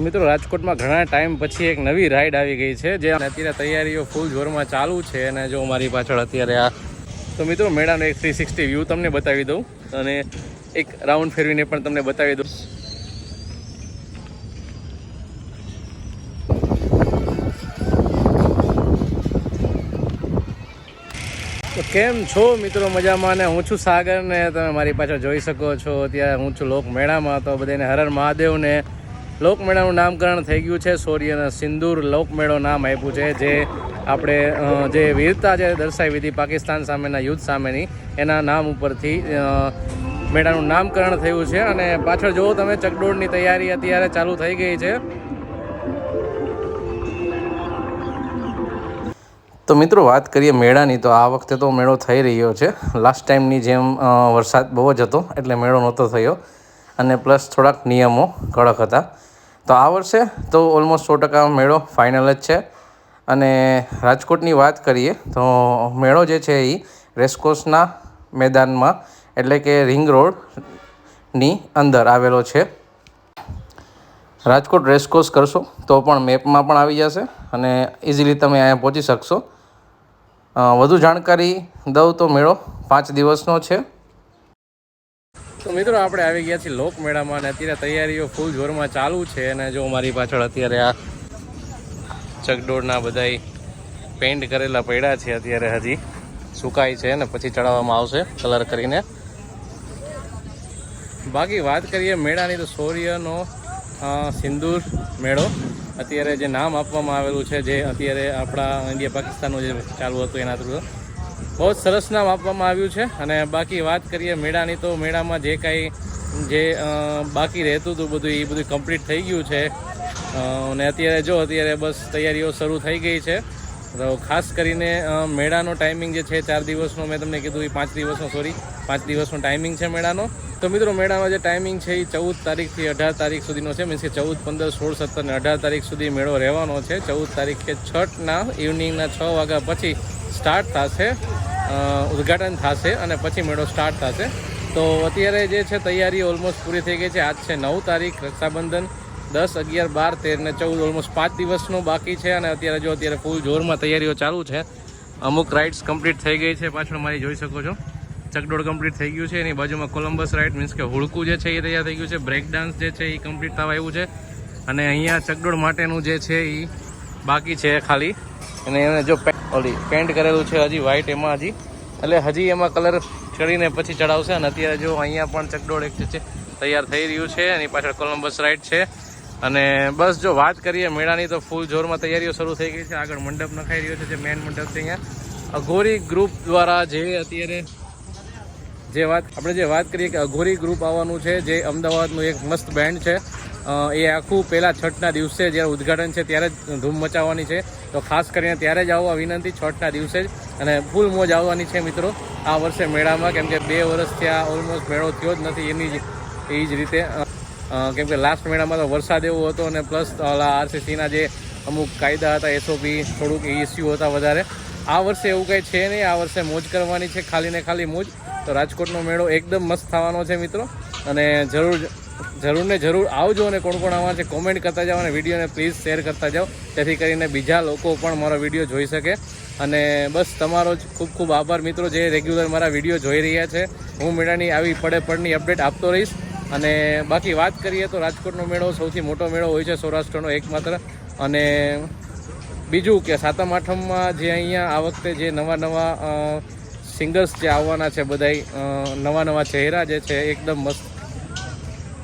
મિત્રો, રાજકોટમાં ઘણા ટાઈમ પછી એક નવી રાઈડ આવી ગઈ છે, જે અત્યારે તૈયારીઓ ફૂલ જોરમાં ચાલુ છે અને જો મારી પાછળ અત્યારે આ તો મિત્રો, મેળાનો એક થ્રી સિક્સટી વ્યૂ તમને બતાવી દઉં અને એક રાઉન્ડ ફેરવીને પણ તમને બતાવી દઉં. તો કેમ છો મિત્રો મજામાં? ને હું છું સાગર ને તમે મારી પાછળ જોઈ શકો છો. ત્યાં હું છું લોક મેળામાં તો બધાને હરર મહાદેવ ને લોકમેળાનું નામકરણ થઈ ગયું છે. સૂર્યના સિંદૂર લોકમેળો નામ આપ્યું છે. જે આપણે જે વીરતા જે દર્શાવી હતી પાકિસ્તાન સામેના યુદ્ધ સામેની, એના નામ ઉપરથી મેળાનું નામકરણ થયું છે. અને પાછળ જુઓ તમે, ચકડોળની તૈયારી અત્યારે ચાલુ થઈ ગઈ છે. તો મિત્રો, વાત કરીએ મેળાની, તો આ વખતે તો મેળો થઈ રહ્યો છે. લાસ્ટ ટાઈમની જેમ વરસાદ બહુ જ હતો, એટલે મેળો નહોતો થયો. અને પ્લસ થોડાક નિયમો કડક હતા. તો આ વર્ષે તો ઓલમોસ્ટ સો ટકા મેળો ફાઇનલ જ છે. અને રાજકોટની વાત કરીએ તો મેળો જે છે એ રેસકોર્સના મેદાનમાં એટલે કે રિંગ રોડની અંદર આવેલો છે. રાજકોટ રેસકોર્સ કરશો તો પણ મેપમાં પણ આવી જશે અને ઇઝીલી તમે અહીંયા પહોંચી શકશો. વધુ જાણકારી દઉં તો મેળો પાંચ દિવસનો છે. તો મિત્રો આપણે આવી ગયા છીએ લોકમેળામાં અને અત્યારે તૈયારીઓ ફૂલ જોરમાં ચાલુ છે અને જો મારી પાછળ અત્યારે આ ચકડોળના બધાય પેઇન્ટ કરેલા પડ્યા છે અત્યારે હજી. સુકાય છે અને પછી ચડાવવામાં આવશે કલર કરીને. બાકી વાત કરીએ મેળાની તો સૌર્યનો સિંદૂર મેળો. અત્યારે જે નામ આપવામાં આવેલું છે, જે અત્યારે આપણા ઇન્ડિયા પાકિસ્તાનનું જે ચાલુ હતું એના થ્રુ બહુ જ સરસ નામ આપવામાં આવ્યું છે. અને બાકી વાત કરીએ મેળાની, તો મેળામાં જે કાંઈ, જે બાકી રહેતું હતું બધું, એ બધું કમ્પ્લીટ થઈ ગયું છે. અને અત્યારે જો, અત્યારે બસ તૈયારીઓ શરૂ થઈ ગઈ છે. તો ખાસ કરીને મેળાનો ટાઈમિંગ જે છે, ચાર દિવસનો, મેં તમને કીધું એ પાંચ દિવસનો સોરી પાંચ દિવસનો ટાઈમિંગ છે મેળાનો. તો મિત્રો, મેળામાં જે ટાઈમિંગ છે, એ ચૌદ તારીખથી અઢાર તારીખ સુધીનો છે. મીન્સ કે ચૌદ, પંદર, સોળ, સત્તર અને અઢાર તારીખ સુધી મેળો રહેવાનો છે. ચૌદ તારીખે છઠના ઇવનિંગના છ વાગ્યા પછી સ્ટાર્ટ થશે. ઉદ્ઘાટન થશે અને પછી મેળો સ્ટાર્ટ થશે. તો અત્યારે જે છે તૈયારી ઓલમોસ્ટ પૂરી થઈ ગઈ છે. આજ છે નવ તારીખ, રક્ષાબંધન, દસ, અગિયાર, બાર, તેર ને ચૌદ ઓલમોસ્ટ પાંચ દિવસનું બાકી છે અને અત્યારે જો અત્યારે ફૂલ જોરમાં તૈયારીઓ ચાલુ છે, અમુક રાઇડ્સ કમ્પ્લીટ થઈ ગઈ છે. પાછળ મારી જોઈ શકો છો. ચકડોળ કમ્પ્લીટ થઈ ગયું છે. એની બાજુમાં કોલમ્બસ રાઇડ મીન્સ કે હુડકું જે છે એ તૈયાર થઈ ગયું છે. બ્રેક ડાન્સ જે છે એ કમ્પ્લીટ થવા આવ્યું છે. અને અહીંયા ચકડોળ માટેનું જે છે એ બાકી છે ખાલી. અને એને જો ઓલી પેન્ટ કરેલું છે હજી વ્હાઈટ એમાં હજી. એટલે હજી એમાં કલર ચડીને પછી ચડાવશે. અને અત્યારે જો અહીંયા પણ ચકડોળ એક છે, તૈયાર થઈ રહ્યું છે. એની પાછળ કોલમ્બસ રાઇડ છે. અને બસ જો વાત કરીએ, મેળાની તો ફૂલ જોરમાં તૈયારીઓ શરૂ થઈ ગઈ છે. આગળ મંડપ નખાઈ રહ્યો છે, જે મેન મંડપ છે અહીંયા. અઘોરી ગ્રુપ દ્વારા જે અત્યારે જે વાત આપણે જે વાત કરીએ કે અઘોરી ગ્રુપ આવવાનું છે, જે અમદાવાદનું એક મસ્ત બેન્ડ છે. એ આખું પહેલાં છઠના દિવસે જ્યારે ઉદ્ઘાટન છે ત્યારે જ ધૂમ મચાવવાની છે. તો ખાસ કરીને ત્યારે જ આવવા વિનંતી છઠના દિવસે જ અને ફૂલ મોજ આવવાની છે મિત્રો. આ વર્ષે મેળામાં કેમ કે બે વર્ષથી આ ઓલમોસ્ટ મેળો થયો જ નથી. એની જ, એ જ રીતે કેમ કે લાસ્ટ મેળામાં તો વરસાદ એવો હતો અને પ્લસ આરસીસીના જે અમુક કાયદા હતા એસઓપી થોડુંક ઇસ્યુ હતા વધારે. આ વર્ષે એવું કંઈ છે નહીં. આ વર્ષે મોજ કરવાની છે, ખાલી ને ખાલી મોજ. તો રાજકોટનો મેળો એકદમ મસ્ત થવાનો છે મિત્રો. અને જરૂર જરૂર ને જરૂર આવજો અને કોણ કોણ આવવાના છે કોમેન્ટ કરતા જાઓ અને વિડીયોને પ્લીઝ શેર કરતા જાઓ. તેથી કરીને બીજા લોકો પણ મારો વીડિયો જોઈ શકે. અને બસ તમારો જ ખૂબ ખૂબ આભાર મિત્રો જે રેગ્યુલર મારા વીડિયો જોઈ રહ્યા છે. હું મેળાની આવી પડે પડની અપડેટ આપતો રહીશ. અને બાકી વાત કરીએ તો રાજકોટનો મેળો સૌથી મોટો મેળો હોય છે સૌરાષ્ટ્રનો એકમાત્ર. અને બીજું કે સાતમ આઠમમાં જે અહીંયા આ વખતે જે નવા નવા સિંગર્સ જે આવવાના છે બધાય નવા નવા ચહેરા જે છે, એકદમ મસ્ત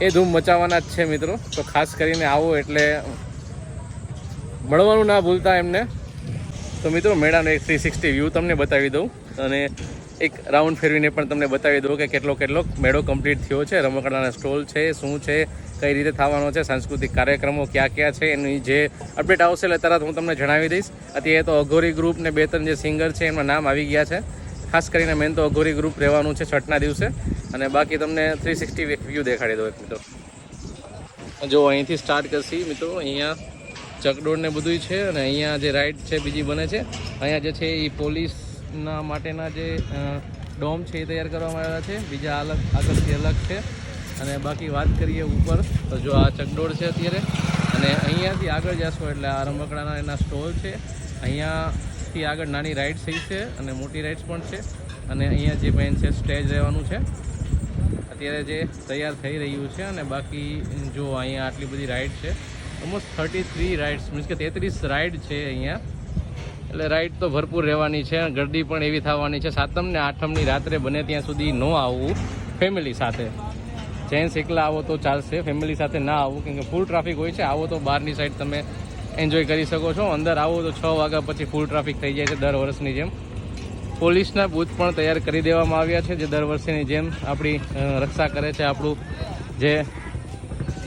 એ ધૂમ મચાવવાના જ છે મિત્રો. તો ખાસ કરીને આવો એટલે મળવાનું ના ભૂલતા એમને. તો મિત્રો, મેળાનો એક થ્રી સિક્સટી વ્યૂ તમને બતાવી દઉં. અને એક રાઉન્ડ ફેરવીને પણ તમને બતાવી દઉં કે કેટલો કેટલો મેળો કમ્પ્લીટ થયો છે. રમકડાના સ્ટોલ છે, શું છે, કઈ રીતે થવાનો છે, સાંસ્કૃતિક કાર્યક્રમો ક્યાં ક્યાં છે, એની જે અપડેટ આવશે એટલે તરત હું તમને જણાવી દઈશ. અત્યારે તો અઘોરી ગ્રુપ ને બે ત્રણ જે સિંગર છે, એમના નામ આવી ગયા છે. ખાસ કરીને મેન તો અઘોરી ગ્રુપ રહેવાનું છે છઠના દિવસે. અને બાકી તમને થ્રી સિક્સટી વ્યૂ દેખાડી દો એક મિત્રો. જો અહીંથી સ્ટાર્ટ કરશી મિત્રો, અહીંયા ચકડોળને બધું છે અને અહીંયા જે રાઈડ છે બીજી બને છે. અહીંયા જે છે એ પોલીસના માટેના જે ડોમ છે એ તૈયાર કરવામાં આવ્યા છે. બીજા અલગ, આગળથી અલગ છે. અને બાકી વાત કરીએ ઉપર, તો જો આ ચકડોળ છે અત્યારે. અને અહીંયાથી આગળ જશો એટલે આ રમકડાના એના સ્ટોલ છે. અહીંયાથી આગળ નાની રાઇડ્સ થઈ છે અને મોટી રાઇડ્સ પણ છે. અને અહીંયા જે મેન છે સ્ટેજ રહેવાનું છે. અત્યારે જે તૈયાર થઈ રહ્યું છે અને બાકી જો અહીંયા આટલી બધી રાઇડ છે almost thirty three rides means કે તેત્રીસ રાઇડ છે અહીંયા. એટલે રાઇડ તો ભરપૂર રહેવાની છે, ગરદી પણ એવી થવાની છે. સાતમ ને આઠમની રાત્રે બને ત્યાં સુધી ન આવવું ફેમિલી સાથે. જેન્ટ્સ એકલા આવો તો ચાલશે ફેમિલી સાથે ના આવવું, કેમ કે ફૂલ ટ્રાફિક હોય છે. આવો તો બહારની સાઈડ તમે એન્જોય કરી શકો છો. અંદર આવો તો છ વાગ્યા પછી ફૂલ ટ્રાફિક થઈ જાય છે દર વર્ષની જેમ. પોલીસના બૂથ પણ તૈયાર કરી દેવામાં આવ્યા છે, જે દર વર્ષની જેમ આપણી રક્ષા કરે છે આપણું જે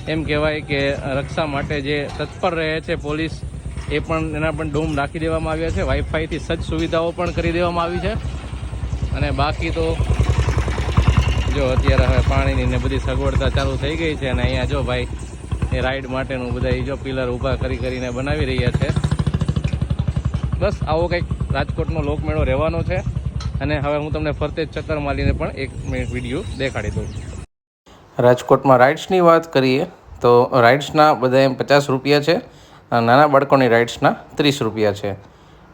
એમ કહેવાય કે રક્ષા માટે જે તત્પર રહે છે પોલીસ, એ પણ, એના પણ ડોમ રાખી દેવામાં આવ્યા છે. વાઈફાઈથી સજ્જ સુવિધાઓ પણ કરી દેવામાં આવી છે. અને બાકી તો જો અત્યારે હવે પાણીની ને બધી સગવડતા ચાલુ થઈ ગઈ છે અને અહીંયા જો ભાઈ એ રાઈડ માટેનું બધા જો પિલર ઊભા કરી કરીને બનાવી રહ્યા છે. બસ, આવો કંઈક રાજકોટનો લોકમેળો રહેવાનો છે. અને હવે હું તમને ફરતે ચક્કર મારીને પણ એક મિનિટ વીડિયો દેખાડી દઉં. રાજકોટમાં રાઇડ્સની વાત કરીએ, તો રાઇડ્સના બધા એમ પચાસ રૂપિયા છે નાના બાળકોની રાઇડ્સના ત્રીસ રૂપિયા છે.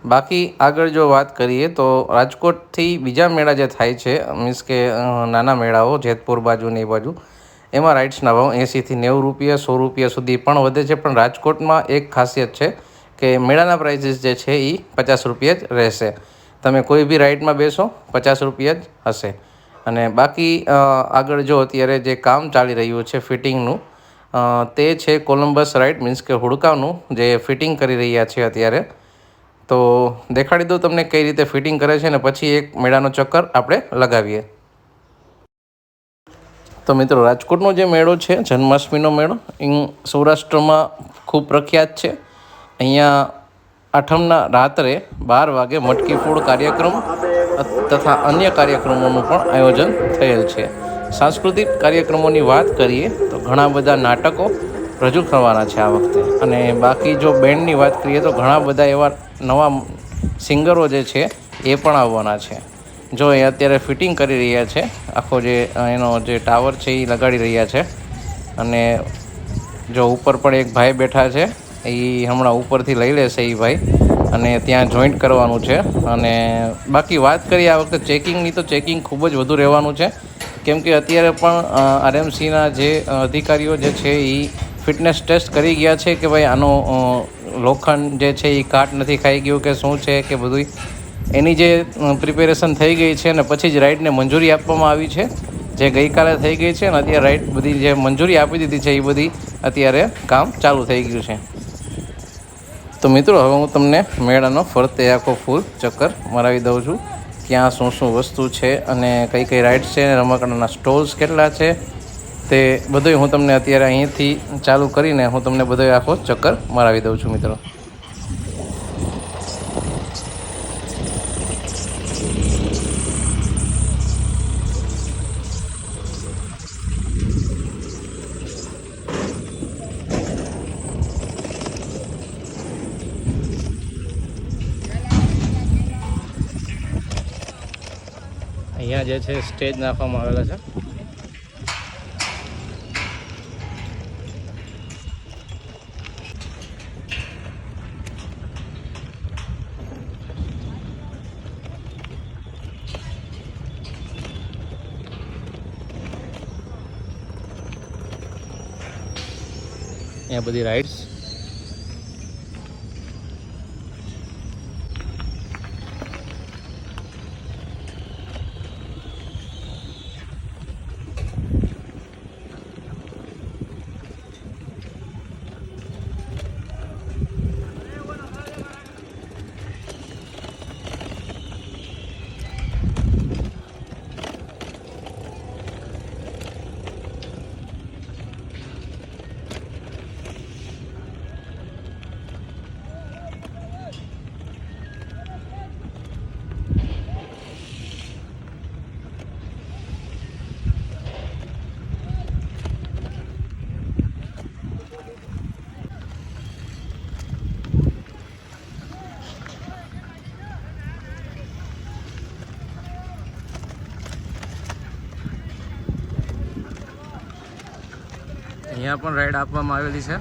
બાકી આગળ જો વાત કરીએ, તો રાજકોટથી બીજા મેળા જે થાય છે, મીન્સ કે નાના મેળાઓ, જેતપુર બાજુ ને એ બાજુ એમાં રાઇડ્સના ભાવ એંસીથી નેવું રૂપિયા, સો રૂપિયા સુધી પણ વધે છે. પણ રાજકોટમાં એક ખાસિયત છે કે મેળાના પ્રાઇસીસ જે છે એ પચાસ રૂપિયા જ રહેશે. તમે કોઈ બી રાઇડમાં બેસો, પચાસ રૂપિયા જ હશે. અને બાકી આગળ જો અત્યારે જે કામ ચાલી રહ્યું છે ફિટિંગનું તે છે કોલમ્બસ રાઇડ મીન્સ કે હુડકાનું જે ફિટિંગ કરી રહ્યા છે અત્યારે. તો દેખાડી દઉં તમને કઈ રીતે ફિટિંગ કરે છે અને પછી એક મેળાનો ચક્કર આપણે લગાવીએ. તો મિત્રો, રાજકોટનો જે મેળો છે, જન્માષ્ટમીનો મેળો એ સૌરાષ્ટ્રમાં ખૂબ પ્રખ્યાત છે. અહીંયા આઠમના રાત્રે બાર વાગે મટકી ફૂડ કાર્યક્રમ તથા અન્ય કાર્યક્રમોનું પણ આયોજન થયેલ છે. સાંસ્કૃતિક કાર્યક્રમોની વાત કરીએ, તો ઘણા બધા નાટકો રજૂ કરવાના છે આ વખતે. અને બાકી જો બેન્ડની વાત કરીએ, તો ઘણા બધા એવા નવા સિંગરો જે છે, એ પણ આવવાના છે. જો એ અત્યારે ફિટિંગ કરી રહ્યા છે, આખો જે એનો જે ટાવર છે એ લગાડી રહ્યા છે. અને જો ઉપર પણ એક ભાઈ બેઠા છે એ હમણાં ઉપરથી લઈ લેશે એ ભાઈ. અને ત્યાં જોઈન્ટ કરવાનું છે. અને બાકી વાત કરીએ આ વખતે ચેકિંગની, તો ચેકિંગ ખૂબ જ વધુ રહેવાનું છે. કેમ કે અત્યારે પણ આરએમસીના જે અધિકારીઓ જે છે એ ફિટનેસ ટેસ્ટ કરી ગયા છે કે ભાઈ આનો લોખંડ જે છે એ કાટ નથી ખાઈ ગયું કે શું છે કે બધું એની જે પ્રિપેરેશન થઈ ગઈ છે અને પછી જ રાઈડને મંજૂરી આપવામાં આવી છે, જે ગઈકાલે થઈ ગઈ છે અને અત્યારે રાઇડ બધી જે મંજૂરી આપી દીધી છે, એ બધી અત્યારે કામ ચાલુ થઈ ગયું છે. તો મિત્રો, હવે હું તમને મેળાનો ફરતે આખો ફૂલ ચક્કર મરાવી દઉં છું. ક્યાં શું શું વસ્તુ છે અને કઈ કઈ રાઇડ્સ છે રમકડાના સ્ટોલ્સ કેટલા છે, તે બધું હું તમને અત્યારે અહીંથી ચાલુ કરીને હું તમને બધો આખો ચક્કર મરાવી દઉં છું મિત્રો. અહીંયા જે છે સ્ટેજ નાખવામાં આવેલા છે. અહીંયા બધી રાઇડ્સ અહીંયા પણ રાઈડ આપવામાં આવેલી છે.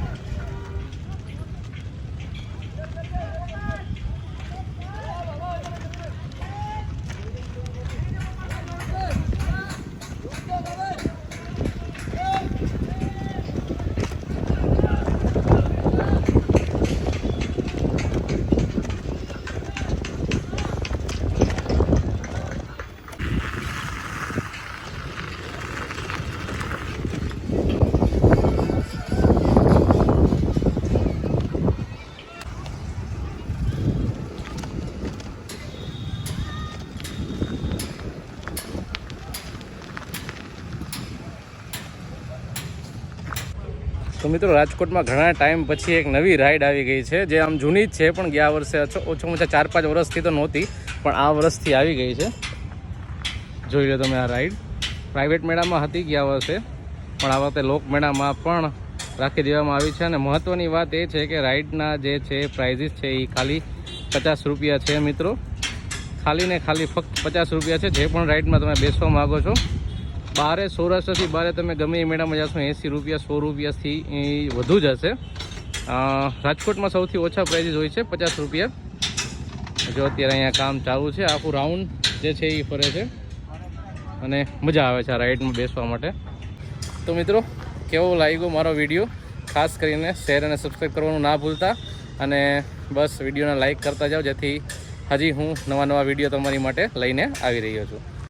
મિત્રો, રાજકોટમાં ઘણા ટાઈમ પછી એક નવી રાઈડ આવી ગઈ છે, જે આમ જૂની જ છે, પણ ગયા વર્ષે ઓછો- ઓછામાં ઓછા ચાર પાંચ વર્ષથી તો નહોતી, પણ આ વર્ષથી આવી ગઈ છે. જોઈ લો તમે આ રાઈડ પ્રાઇવેટ મેળામાં હતી ગયા વર્ષે, પણ આ વખતે લોક મેળામાં પણ રાખી દેવામાં આવી છે. અને મહત્ત્વની વાત એ છે કે રાઈડના જે છે પ્રાઇઝિસ છે એ ખાલી પચાસ રૂપિયા છે, મિત્રો. ખાલી ને ખાલી ફક્ત પચાસ રૂપિયા છે, જે પણ રાઈડમાં તમે બેસવા માગો છો. બારે સૌરાષ્ટ્રથી બારે તમે ગમે એ મેળામાં જશો, એંસી રૂપિયા, સો રૂપિયાથી વધુ જ હશે. રાજકોટમાં સૌથી ઓછા પ્રાઇઝિસ હોય છે પચાસ રૂપિયા. જો અત્યારે અહીંયા કામ ચાલુ છે, આખું રાઉન્ડ જે છે એ ફરે છે. અને મજા આવે છે આ રાઈડમાં બેસવા માટે. તો મિત્રો, કેવો લાગ્યો મારો વીડિયો ખાસ કરીને શેર અને સબસ્ક્રાઈબ કરવાનું ના ભૂલતા. અને બસ વિડીયોને લાઇક કરતા જાઓ, જેથી હજી હું નવા નવા વીડિયો તમારી માટે લઈને આવી રહ્યો છું.